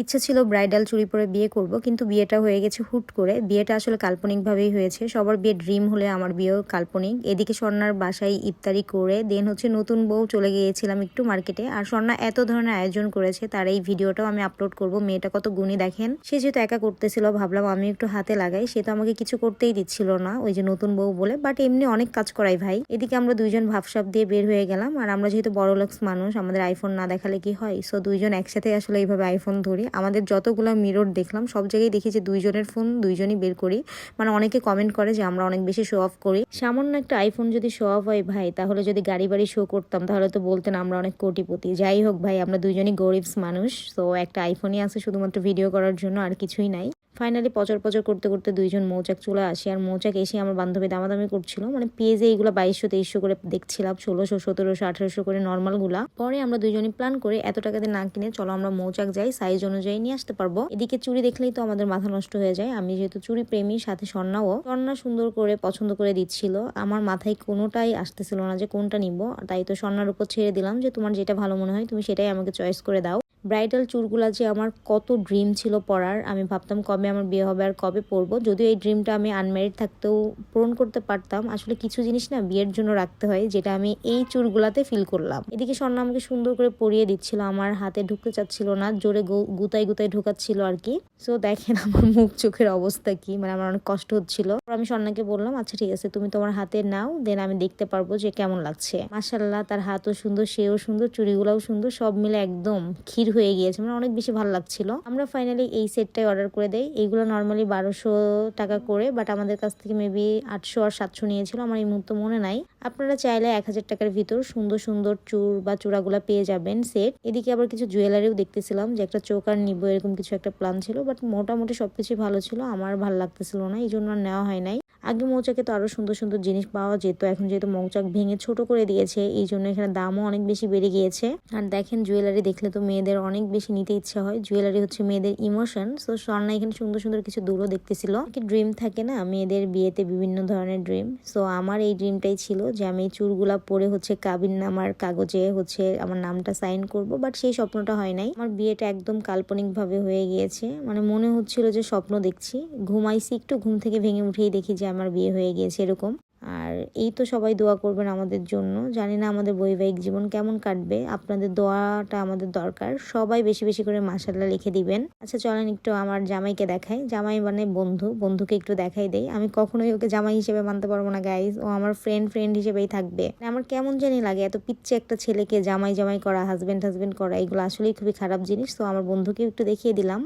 ইচ্ছে ছিল ব্রাইডাল চুরি পরে বিয়ে করব, কিন্তু বিয়েটা হয়ে গেছে হুট করে। বিয়েটা আসলে কাল্পনিকভাবেই হয়েছে। সবার বিয়ে ড্রিম হলে আমার বিয়েও কাল্পনিক। এদিকে স্বর্ণার বাসায় ইফতারি করে, দেন হচ্ছে নতুন বউ চলে গিয়েছিলাম একটু মার্কেটে। আর স্বর্ণা এত ধরনের আয়োজন করেছে, তার এই ভিডিওটাও আমি আপলোড করব। মেয়েটা কত গুণী দেখেন। সে যেহেতু একা করতেছিল, ভাবলাম আমি একটু হাতে লাগাই। সে তো আমাকে কিছু করতেই দিচ্ছিল না, ওই যে নতুন বউ বলে। বাট এমনি অনেক কাজ করাই ভাই। এদিকে আমরা দুইজন ভাবসাব দিয়ে বের হয়ে গেলাম। আর আমরা যেহেতু বড় মানুষ, আমাদের আইফোন না দেখালে কি হয়? সো দুইজন একসাথে আসলে এইভাবে আইফোন ধরি। আমাদের যতগুলো মিরর দেখলাম, সব জায়গায় দেখি যে দুইজনের ফোন দুইজনই বের করি। মানে অনেকে কমেন্ট করে যে আমরা অনেক বেশি শো অফ করি। সামান্য একটা আইফোন যদি শো অফ হয় ভাই, তাহলে যদি গাড়ি বাড়ি শো করতাম, তাহলে তো বলতেন আমরা অনেক কোটিপতি। যাই হোক ভাই, আমরা দুইজনই গরিবস মানুষ, তো একটা আইফোনই আছে শুধুমাত্র ভিডিও করার জন্য আর কিছুই নাই। ফাইনালি পচর পচর করতে করতে দুইজন মৌচাক চলে আসি। আর মৌচাক এসে আমার বান্ধবী দামাদামি করছিল। মানে পেজে এইগুলো বাইশশো, তেইশশো করে দেখছিলাম, ষোলোশো, সতেরোশো, আঠারোশো করে নর্মালগুলা পরে আমরা দুইজনই প্ল্যান করে এত টাকাতে না কিনে চলো আমরা মৌচাক যাই সাইজ অনুযায়ী নিয়ে আসতে পারব। এদিকে চুরি দেখলেই তো আমাদের মাথা নষ্ট হয়ে যায়। আমি যেহেতু চুরি প্রেমী, সাথে স্বর্ণাও। স্বর্ণা সুন্দর করে, পছন্দ করে দিচ্ছিল। আমার মাথায় কোনোটাই আসতেছিল না যে কোনটা নিব। তাই তো স্বর্ণার উপর ছেড়ে দিলাম যে তোমার যেটা ভালো মনে হয় তুমি সেটাই আমাকে চয়েস করে দাও। ব্রাইডাল চুলগুলা যে আমার কত ড্রিম ছিল পরার, আমি ভাবতাম কবে আমার বিয়ে হবে আর কবে পরবো। যদিও এই ড্রিমটা আমি আনম্যারিড থাকতেও পূরণ করতে পারতাম। আসলে কিছু জিনিস না বিয়ের জন্য রাখতে হয়, যেটা আমি এই চুলগুলাতে ফিল করলাম। এদিকে স্বর্ণা আমাকে সুন্দর করে পরিয়ে দিচ্ছিল, আমার হাতে ঢুকতে চাচ্ছিল না, জোরে গুতাই গুতাই ঢুকাচ্ছিল আর কি। সো দেখেন আমার মুখ, চোখের অবস্থা কি মানে আমার অনেক কষ্ট হচ্ছিল। আমি স্বর্ণাকে বললাম আচ্ছা ঠিক আছে, তুমি তোমার হাতে নাও, দেন আমি দেখতে পারব যে কেমন লাগছে। মাসাল্লাহ তার হাতও সুন্দর, সেও সুন্দর, চুড়িগুলাও সুন্দর, সব মিলে একদম ক্ষীর হয়ে গিয়েছে মানে অনেক বেশি ভালো লাগছিল। আমরা ফাইনালি এই সেটটাই অর্ডার করে দেই। এইগুলো নর্মালি বারোশো টাকা করে বাট আমাদের কাছ থেকে মেবি আটশো আর সাতশো নিয়েছিল, আমার এই মুহূর্তে মনে নাই। আপনারা চাইলে এক হাজার টাকার ভিতর সুন্দর সুন্দর চুর বা চূড়াগুলা পেয়ে যাবেন সেট এদিকে আবার কিছু জুয়েলারিও দেখতেছিলাম যে একটা চোকার নিবো, এরকম কিছু একটা প্ল্যান ছিল বাট মোটামুটি সবকিছু ভালো ছিল, আমার ভালো লাগতেছিল না, এই জন্য নেওয়া হয় নাই। আগে মৌচাকে তো আরও সুন্দর সুন্দর জিনিস পাওয়া যেত, এখন যেহেতু মৌচাক ভেঙে ছোট করে দিয়েছে, এই জন্য এখানে দামও অনেক বেশি বেড়ে গিয়েছে। আর দেখেন জুয়েলারি দেখলে তো মেয়েদের অনেক বেশি নিতে ইচ্ছা হয়। জুয়েলারি হচ্ছে মেয়েদের ইমোশন সো স্বর্ণা এখানে সুন্দর সুন্দর কিছু দূরও দেখতেছিল। ড্রিম থাকে না, মেয়েদের বিয়েতে বিভিন্ন ধরনের ড্রিম সো আমার এই ড্রিমটাই ছিল যে আমি এই চুলগুলা পরে হচ্ছে কাবিন নামার কাগজে হচ্ছে আমার নামটা সাইন করব বাট সেই স্বপ্নটা হয় নাই। আমার বিয়েটা একদম কাল্পনিক ভাবে হয়ে গিয়েছে মানে মনে হচ্ছিল যে স্বপ্ন দেখছি। ঘুমাইছি, একটু ঘুম থেকে ভেঙে উঠেই দেখি যে আমার বিয়ে হয়ে গিয়েছে এরকম। আর এই তো সবাই দোয়া করবেন আমাদের জন্য। জানি না আমাদের বৈবাহিক জীবন কেমন কাটবে। আপনাদের দোয়াটা আমাদের দরকার। সবাই বেশি বেশি করে মাসাল্লাহ লিখে দিবেন। আচ্ছা চলেন একটু আমার জামাইকে দেখাই। জামাই মানে বন্ধু। বন্ধুকে একটু দেখাই দেই। আমি কখনোই ওকে জামাই হিসেবে মানতে পারব না গাইজ ও আমার ফ্রেন্ড ফ্রেন্ড হিসেবেই থাকবে। আমার কেমন জানি লাগে এত পিচ্ছে একটা ছেলেকে জামাই জামাই করা হাজবেন্ড হাজবেন্ড করা, এগুলো আসলেই খুবই খারাপ জিনিস। তো আমার বন্ধুকে একটু দেখিয়ে দিলাম।